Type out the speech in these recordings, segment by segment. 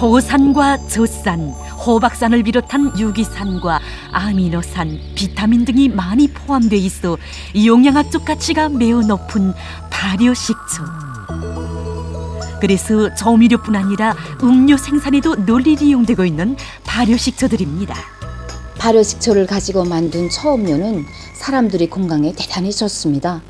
초산과 젖산, 호박산을 비롯한 유기산과 아미노산, 비타민 등이 많이 포함돼 있어 영양학적 가치가 매우 높은 발효식초. 그래서 조미료뿐 아니라 음료 생산에도 널리 이용되고 있는 발효식초들입니다. 발효식초를 가지고 만든 처음료는 사람들이 건강에 대단히 좋습니다.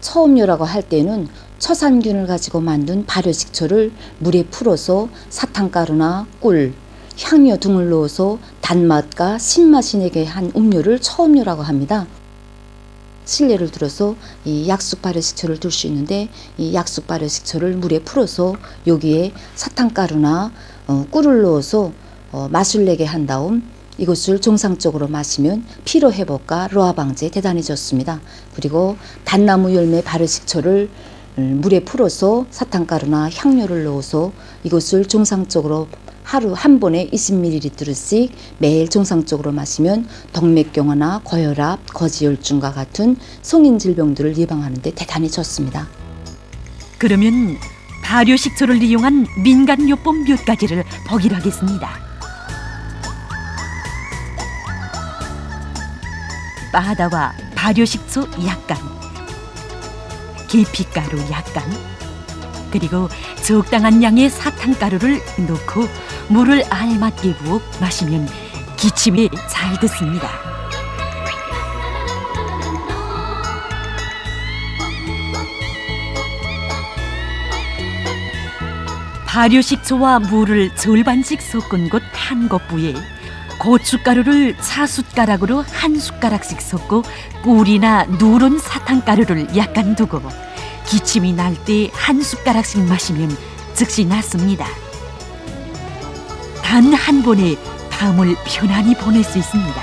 처음료라고 할 때는 처산균을 가지고 만든 발효식초를 물에 풀어서 사탕가루나 꿀, 향료 등을 넣어서 단맛과 신맛이 내게 한 음료를 처음료라고 합니다. 실례를 들어서 이 약숙 발효식초를 둘 수 있는데 이 약숙 발효식초를 물에 풀어서 여기에 사탕가루나 어, 꿀을 넣어서 어, 맛을 내게 한 다음 이것을 정상적으로 마시면 피로 회복과 로화 방지에 대단히 좋습니다. 그리고 단나무 열매 발효식초를 음, 물에 풀어서 사탕가루나 향료를 넣어서 이것을 정상적으로 하루 한 번에 20ml씩 매일 정상적으로 마시면 동맥경화나 고혈압, 거지혈증과 같은 성인 질병들을 예방하는 데 대단히 좋습니다. 그러면 발효 식초를 이용한 민간 요법 몇 가지를 보기로 하겠습니다. 바다와 발효 식초 약간, 계피가루 약간, 그리고 적당한 양의 사탕가루를 넣고 물을 알맞게 부어 마시면 기침에 잘 듣습니다. 발효식초와 물을 절반씩 섞은 곳 한 것 부에 고춧가루를 차 숟가락으로 한 숟가락씩 섞고 꿀이나 누런 사탕가루를 약간 두고 기침이 날 때 한 숟가락씩 마시면 즉시 낫습니다. 단 한 번에 밤을 편안히 보낼 수 있습니다.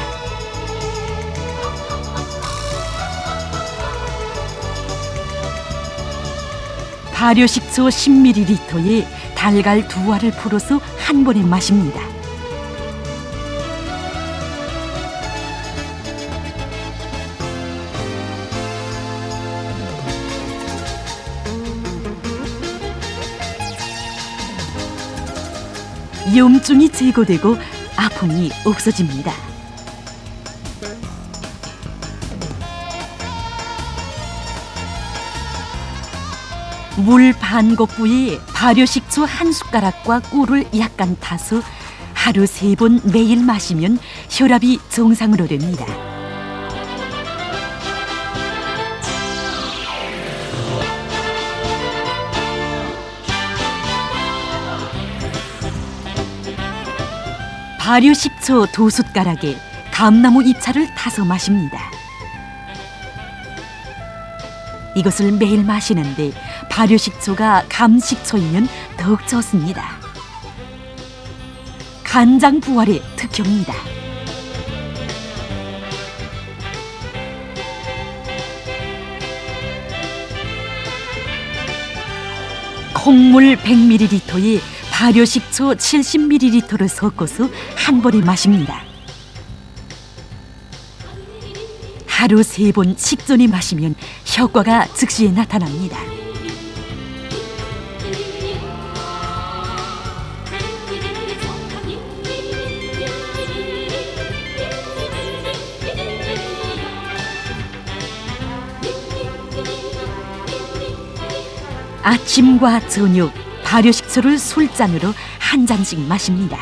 발효식초 10ml에 달걀 두 알을 풀어서 한 번에 마십니다. 염증이 제거되고 아픔이 없어집니다. 물반 kop부에 발효식초 한 숟가락과 꿀을 약간 타서 하루 세 번 매일 마시면 혈압이 정상으로 됩니다. 발효식초 두 숟가락에 감나무 잎차를 타서 마십니다. 이것을 매일 마시는데 발효 식초가 감 식초이면 더욱 좋습니다. 간장 부활에 특효입니다. 콩물 100ml에 발효식초 70ml를 섞어서 한 번에 마십니다. 하루 세 번 식전에 마시면 효과가 즉시에 나타납니다. 아침과 저녁 발효식초를 술잔으로 한 잔씩 마십니다.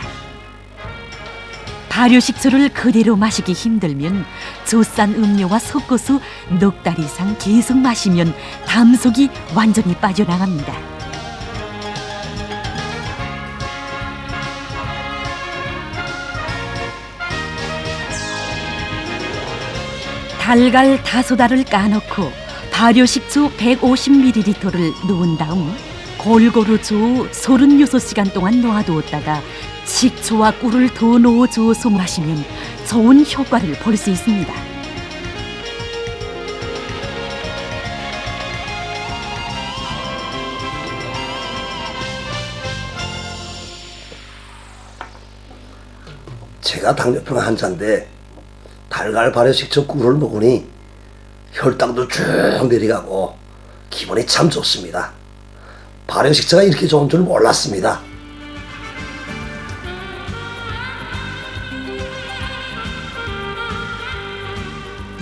발효식초를 그대로 마시기 힘들면 조싼 음료와 섞어서 넉 달 이상 계속 마시면 담속이 완전히 빠져나갑니다. 달걀 알을 까놓고 발효식초 150ml를 넣은 다음 골고루 저어 36시간 동안 놓아두었다가 식초와 꿀을 더 넣어 주어서 마시면 좋은 효과를 볼 수 있습니다. 제가 당뇨병 환자인데 달걀 발효 식초 꿀을 먹으니 혈당도 쭉 내려가고 기분이 참 좋습니다. 발효식처가 이렇게 좋은 줄 몰랐습니다.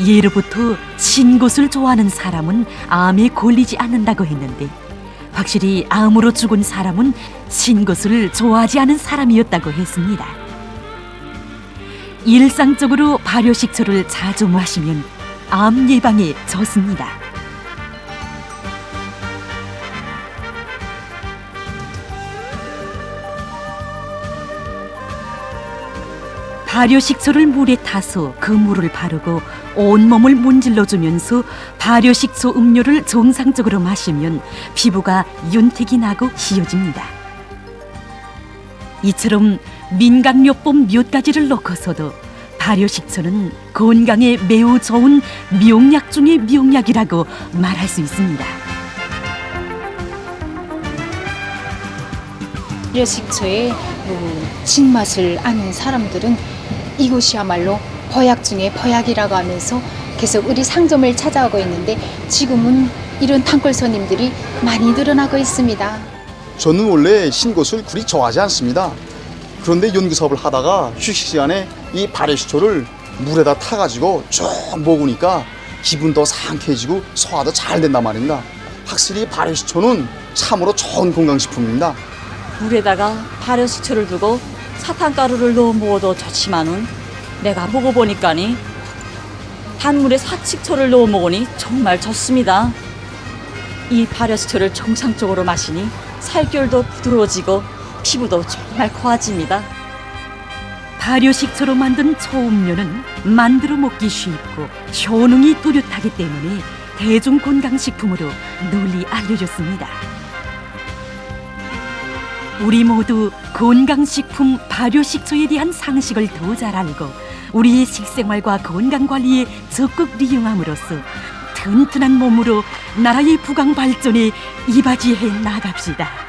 예로부터 신곳을 좋아하는 사람은 암에 걸리지 않는다고 했는데 확실히 암으로 죽은 사람은 신곳을 좋아하지 않은 사람이었다고 했습니다. 일상적으로 발효식초를 자주 마시면 암 예방에 좋습니다. 발효식초를 물에 타서 그 물을 바르고 온몸을 문질러주면서 발효식초 음료를 정상적으로 마시면 피부가 윤택이 나고 희어집니다. 이처럼 민간요법 몇 가지를 넣고서도 발효식초는 건강에 매우 좋은 명약 중의 명약이라고 말할 수 있습니다. 발효식초의 어, 진맛을 아는 사람들은 이곳이야말로 보약 중에 보약이라고 하면서 계속 우리 상점을 찾아오고 있는데 지금은 이런 단골 손님들이 많이 늘어나고 있습니다. 저는 원래 신것을 그리 좋아하지 않습니다. 그런데 연구 사업을 하다가 휴식 시간에 이 발효식초를 물에다 타가지고 쭉 먹으니까 기분도 상쾌해지고 소화도 잘 된단 말입니다. 확실히 발효식초는 참으로 좋은 건강식품입니다. 물에다가 발효식초를 두고 사탕가루를 넣어 먹어도 좋지만은 내가 먹어보니까니 단물에 사칙초를 넣어 먹으니 정말 좋습니다. 이 발효식초를 정상적으로 마시니 살결도 부드러워지고 피부도 정말 고와집니다. 발효식초로 만든 초음료는 만들어 먹기 쉽고 효능이 뚜렷하기 때문에 대중건강식품으로 널리 알려졌습니다. 우리 모두 건강식품 발효식초에 대한 상식을 더 잘 알고 우리의 식생활과 건강관리에 적극 이용함으로써 튼튼한 몸으로 나라의 부강 발전에 이바지해 나갑시다.